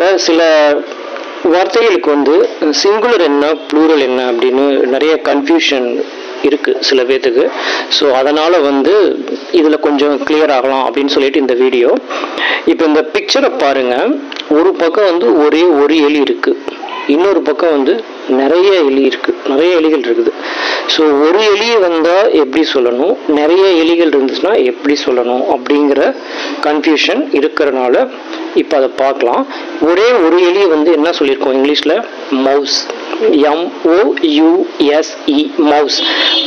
இப்போ சில வார்த்தைகளுக்கு வந்து சிங்குலர் என்ன ப்ளூரல் என்ன அப்படின்னு நிறைய கன்ஃபியூஷன் இருக்கு சில பேர்த்துக்கு ஸோ அதனால் வந்து இதில் கொஞ்சம் கிளியர் ஆகலாம் அப்படின்னு சொல்லிட்டு இந்த வீடியோ இப்போ இந்த பிக்சரை பாருங்கள் ஒரு பக்கம் வந்து ஒரே ஒரு எலி இருக்குது இன்னொரு பக்கம் வந்து நிறைய எலி இருக்குது நிறைய எலிகள் இருக்குது. ஸோ ஒரு எலி வந்தால் எப்படி சொல்லணும்? நிறைய எலிகள் இருந்துச்சுன்னா எப்படி சொல்லணும்? அப்படிங்கிற கன்ஃபியூஷன் இருக்கிறனால இப்போ அதை பார்க்கலாம். ஒரே ஒரு எலியை வந்து என்ன சொல்லியிருக்கோம் இங்கிலீஷில்? மவுஸ். எம்ஓயூஎஸ்இ மவுஸ்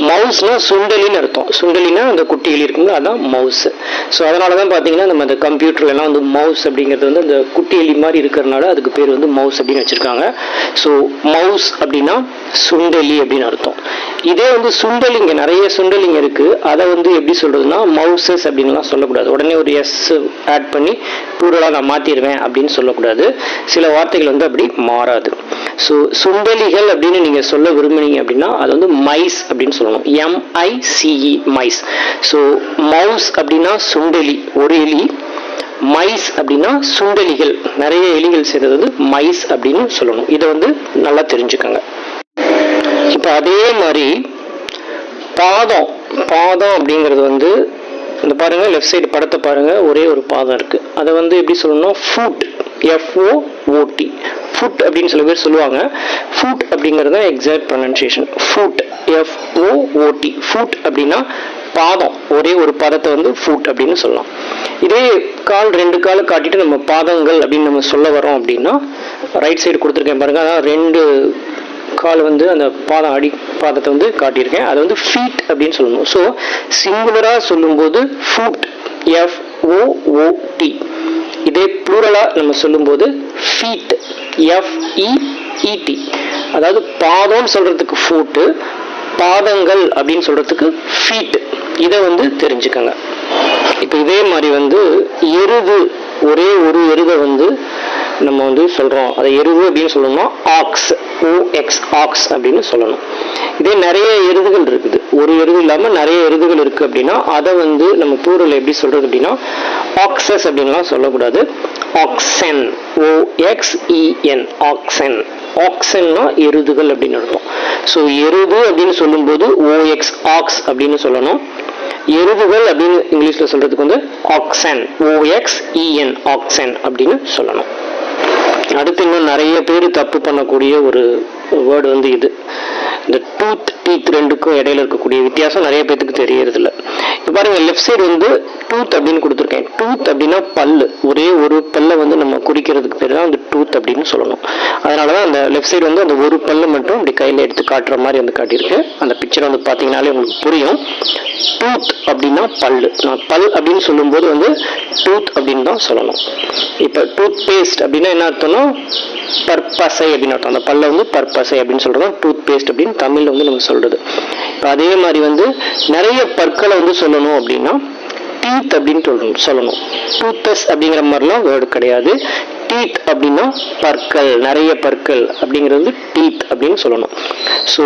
மவுஸ்னா சுண்டலின்னு அர்த்தம். சுண்டலினா அந்த குட்டி இருக்குங்களா அதான் மவுஸ் ஸோ அதனால தான் பார்த்தீங்கன்னா நம்ம அந்த கம்ப்யூட்டர்லாம் எல்லாம் வந்து மவுஸ் அப்படிங்கிறது வந்து அந்த குட்டி எலி மாதிரி இருக்கிறனால அதுக்கு பேர் வந்து மவுஸ் அப்படின்னு வச்சுருக்காங்க. ஸோ மவுஸ் அப்படின்னா சுண்டலி அப்படின்னு அர்த்தம். இதே வந்து சுண்டலிங்க நிறைய சுண்டலிங்க இருக்குது அதை வந்து எப்படி சொல்கிறதுன்னா மவுசஸ் அப்படின்லாம் சொல்லக்கூடாது. உடனே ஒரு எஸ் ஆட் பண்ணி டூரலாக நான் மாற்றிடுவேன் அப்படின்னு சொல்லக்கூடாது. சில வார்த்தைகள் வந்து அப்படி மாறாது. ஸோ சுண்டலிகள் அப்படின்னு நீங்கள் சொல்ல விரும்புனீங்க அப்படின்னா அது வந்து மைஸ் அப்படின்னு சொல்லணும். எம்ஐசிஇ மைஸ். ஸோ மவுஸ் அப்படின்னா சுண்டலி ஒரு எலி. மைஸ் அப்படின்னா சுண்டலிகள். நிறைய எலிகள் சேர்ந்தது வந்து மைஸ் அப்படின்னு சொல்லணும். இதை வந்து நல்லா தெரிஞ்சுக்கோங்க. இப்போ அதே மாதிரி பாதம் பாதம் அப்படிங்கிறது வந்து இந்த பாருங்க லெஃப்ட் சைடு படத்தை பாருங்க ஒரே ஒரு பாதம் இருக்கு. அதை வந்து எப்படி சொல்லணும்னா ஃபுட் எஃப்ஓ ஓடி ஃபுட் அப்படின்னு சில பேர் சொல்லுவாங்க. ஃபுட் அப்படிங்கிறது தான் exact pronunciation food F O O D food அப்படின்னா பாதம். ஒரே ஒரு பாதத்தை வந்து ஃபுட் அப்படின்னு சொல்லலாம். இதே கால் ரெண்டு கால் காட்டிட்டு நம்ம பாதங்கள் அப்படின்னு நம்ம சொல்ல வரோம் அப்படின்னா ரைட் சைடு கொடுத்துருக்கேன் பாருங்க. அதான் ரெண்டு கால் வந்து அந்த பாதம் அடி பாதத்தை வந்து காட்டியிருக்கேன். அதை வந்து ஃபீட் அப்படின்னு சொல்லணும். ஸோ சிங்குலராக சொல்லும்போது ஃபுட் எஃப் ஓ இதே ப்ளூரலாக நம்ம சொல்லும்போது ஃபீட் எஃப்இஇடி அதாவது பாதம்னு சொல்கிறதுக்கு ஃபூட்டு பாதங்கள் அப்படின்னு சொல்கிறதுக்கு ஃபீட் இதை வந்து தெரிஞ்சுக்கோங்க. இப்போ இதே மாதிரி வந்து எருது ஒரே ஒரு எருதை வந்து நம்ம வந்து சொல்கிறோம் அதை எருது அப்படின்னு சொல்லணும்னா ஆக்ஸ் ஓஎக்ஸ் ஆக்ஸ் அப்படின்னு சொல்லணும். இதே நிறைய எருதுகள் இருக்குது. ஒரு எருது இல்லாமல் நிறைய எருதுகள் இருக்குது அப்படின்னா அதை வந்து நம்ம பூரில் எப்படி சொல்கிறது அப்படின்னா ஆக்சஸ் அப்படின்லாம் சொல்லக்கூடாது. ஆக்சென் ஓஎக்ஸ்இஎன் ஆக்சன் ஆக்சன்னா எருதுகள் அப்படின்னு அர்த்தம். ஸோ எருது அப்படின்னு சொல்லும்போது ஓஎக்ஸ் ஆக்ஸ் அப்படின்னு சொல்லணும். எருதுகள் அப்படின்னு இங்கிலீஷில் சொல்கிறதுக்கு வந்து ஆக்சன் ஓஎக்ஸ் இஎன் ஆக்சன் அப்படின்னு சொல்லணும். அடுத்து இன்னும் நிறைய பேர் தப்பு பண்ணக்கூடிய ஒரு வேர்டு வந்து இது. இந்த டூத் டீத் ரெண்டுக்கும் இடையில இருக்கக்கூடிய வித்தியாசம் நிறைய பேத்துக்கு தெரியறதில்ல. பாருங்க லெஃப்ட் சைடு வந்து டூத் அப்படின்னு கொடுத்துருக்கேன். டூத் அப்படின்னா பல்லு. ஒரே ஒரு பல்லை வந்து நம்ம குறிக்கிறதுக்கு பேர் தான் அந்த டூத் அப்படின்னு சொல்லணும். அதனால தான் அந்த லெஃப்ட் சைடு வந்து அந்த ஒரு பல்லு மட்டும் இப்படி கையில் எடுத்து காட்டுற மாதிரி வந்து காட்டியிருக்கு. அந்த பிக்சர் வந்து பார்த்தீங்கனாலே உங்களுக்கு புரியும். டூத் அப்படின்னா பல்லு. நான் பல் அப்படின்னு சொல்லும்போது வந்து டூத் அப்படின்னு தான் சொல்லணும். இப்போ டூத் பேஸ்ட் அப்படின்னா என்ன அர்த்தம்னா பர்பசை அப்படின்னு அர்த்தம். அந்த பல்ல வந்து பர்பசை அப்படின்னு சொல்கிறோம் டூத் பேஸ்ட் அப்படின்னு தமிழில் வந்து நம்ம சொல்கிறது இப்போ அதே மாதிரி வந்து நிறைய பற்களை வந்து சொல்லணும். அப்படின்னா டீத் அப்படின்னு சொல்லணும் சொல்லணும். டூத்தஸ் அப்படிங்கிற மாதிரிலாம் வேர்டு கிடையாது. டீத் அப்படின்னா பற்கள் நிறைய பற்கள் அப்படிங்கிறது வந்து டீத் அப்படின்னு சொல்லணும். ஸோ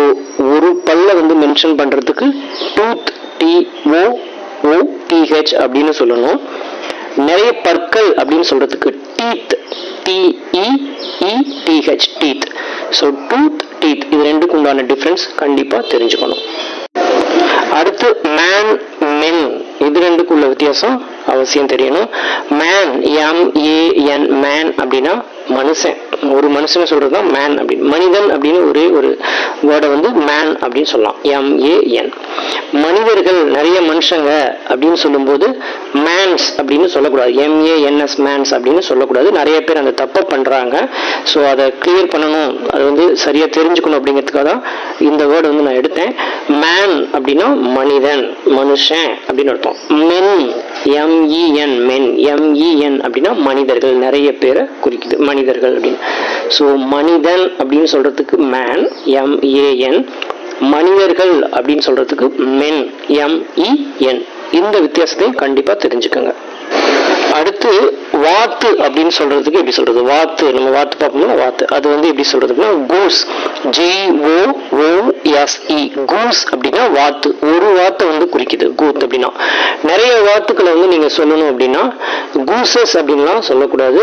ஒரு பல்ல வந்து மென்ஷன் பண்றதுக்கு tooth T O O T H அப்படின்னு சொல்லணும். நிறைய பற்கள் அப்படின்னு சொல்றதுக்கு teeth T E E T H teeth so tooth teeth இது ரெண்டுக்கு உண்டான டிஃப்ரென்ஸ் கண்டிப்பாக தெரிஞ்சுக்கணும். அடுத்து மேன் மென் இது ரெண்டுக்குள்ள வித்தியாசம் அவசியம் தெரியணும். மேன் எம்ஏஎன் மேன் அப்படின்னா மனுஷன். ஒரு மனுஷன் சொல்றது தான் மேன் அப்படின்னு. மனிதன் அப்படின்னு ஒரே ஒரு வேர்டை வந்து மேன் அப்படின்னு சொல்லலாம். எம்ஏஎன் மனிதர்கள் நிறைய மனுஷங்க அப்படின்னு சொல்லும்போது மேன்ஸ் அப்படின்னு சொல்லக்கூடாது. எம்ஏஎன்எஸ் மேன்ஸ் அப்படின்னு சொல்லக்கூடாது. நிறைய பேர் அந்த தப்பை பண்ணுறாங்க ஸோ அதை கிளியர் பண்ணணும். அது வந்து சரியாக தெரிஞ்சுக்கணும் அப்படிங்கிறதுக்காக தான் இந்த வேர்டு வந்து நான் எடுத்தேன். மேன் அப்படின்னா மனிதன் மனுஷன் அப்படின்னு அர்த்தம். மென் எம்இஎன் மென் எம்இஎன் அப்படின்னா மனிதர்கள். நிறைய பேரை குறிக்குது. மனிதர்கள் அப்படின்னு. ஸோ மனிதன் அப்படின்னு சொல்றதுக்கு மேன் எம்ஏஎன் மனிதர்கள் அப்படின்னு சொல்றதுக்கு மென் எம்இஎன் இந்த வித்தியாசத்தையும் கண்டிப்பா தெரிஞ்சுக்கோங்க. அடுத்து வாத்து அப்படின்னு சொல்றதுக்கு எப்படி சொல்றது? வாத்து நம்ம வாத்து பார்ப்போம்ல வாத்து. அது வந்து எப்படி சொல்றதுன்னா goose. G O O S E goose அப்படின்னா வாத்து. ஒரு வாத்தை வந்து குறிக்குது கூத் அப்படின்னா. நிறைய வாத்துக்களை வந்து நீங்க சொல்லணும் அப்படின்னா கூசஸ் அப்படின்லாம் சொல்லக்கூடாது.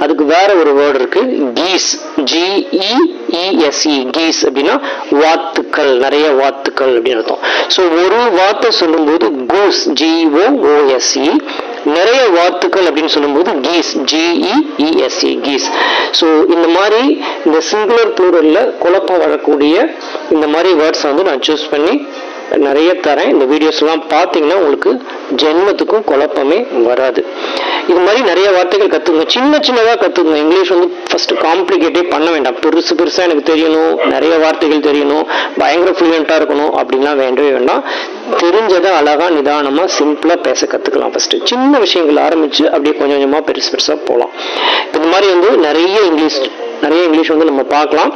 அதுக்கு வேற ஒரு வேர்டு இருக்கு கீஸ். ஜிஇஇஎஸ்இ கீஸ் அப்படின்னா வாத்துக்கள் நிறைய வாத்துக்கள் அப்படின்னு அர்த்தம். ஸோ ஒரு வார்த்தை சொல்லும்போது கூஸ் ஜிஓஓஎஸ்இ நிறைய வாத்துக்கள் அப்படின்னு சொல்லும்போது கீஸ் ஜிஇஇஎஸ்இ கீஸ். ஸோ இந்த மாதிரி இந்த சிங்குலர் ப்ளூரலில் குழப்பம் வரக்கூடிய இந்த மாதிரி வேர்ட்ஸ் வந்து நான் சூஸ் பண்ணி நிறைய தரேன். இந்த வீடியோஸ்லாம் பார்த்தீங்கன்னா உங்களுக்கு ஜென்மத்துக்கும் குழப்பமே வராது. இது மாதிரி நிறைய வார்த்தைகள் கற்றுக்குங்க சின்ன சின்னதாக கற்றுக்குங்க இங்கிலீஷ் வந்து ஃபஸ்ட் காம்ப்ளிகேட்டே பண்ண வேண்டாம். பெருசு பெருசாக எனக்கு தெரியணும். நிறைய வார்த்தைகள் தெரியணும். பயங்கர ஃப்ளூயண்ட்டாக இருக்கணும் அப்படின்லாம் வேண்டவே வேண்டாம். தெரிஞ்சதை அழகாக நிதானமாக சிம்பிளாக பேச கற்றுக்கலாம் ஃபஸ்ட்டு சின்ன விஷயங்கள் ஆரம்பித்து அப்படியே கொஞ்சம் கொஞ்சமாக பெருசு பெருசாக போகலாம் இந்த மாதிரி வந்து நிறைய இங்கிலீஷ் நிறைய இங்கிலீஷ் வந்து நம்ம பார்க்கலாம்.